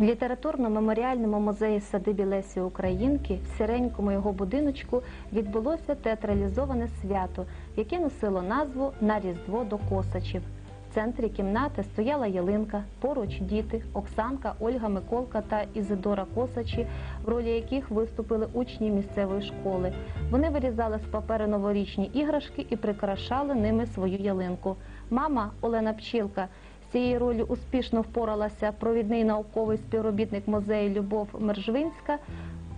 В літературно-меморіальному музеї садибі Лесі Українки в сіренькому його будиночку відбулося театралізоване свято, яке носило назву На Різдво до Косачів. В центрі кімнати стояла ялинка, поруч діти Оксанка, Ольга Миколка та Ізидора Косачі, в ролі яких виступили учні місцевої школи. Вони вирізали з паперу новорічні іграшки і прикрашали ними свою ялинку. Мама Олена Пчілка цією ролью успішно впоралася провідний науковий співробітник музею Любов Мержвинська,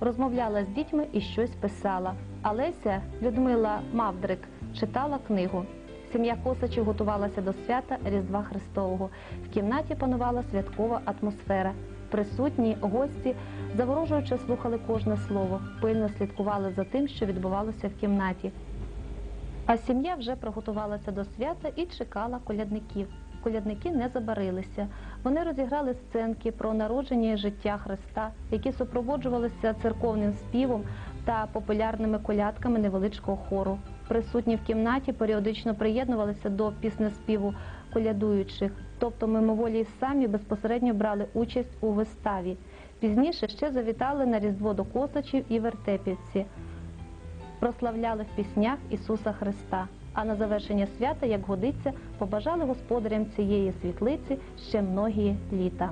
розмовляла з дітьми і щось писала. А Леся Людмила Мавдрик читала книгу. Сім'я Косачів готувалася до свята Різдва Христового. В кімнаті панувала святкова атмосфера. Присутні гості заворожуючи слухали кожне слово, пильно слідкували за тим, що відбувалося в кімнаті. А сім'я вже приготувалася до свята і чекала колядників. Колядники не забарилися. Вони розіграли сценки про народження і життя Христа, які супроводжувалися церковним співом та популярними колядками невеличкого хору. Присутні в кімнаті періодично приєднувалися до піснеспіву колядуючих, тобто мимоволі й самі безпосередньо брали участь у виставі. Пізніше ще завітали на Різдво до Косачів і Вертепівці прославляли в піснях Ісуса Христа. А на завершення свята, як годиться, побажали господарям цієї світлиці ще многії літа.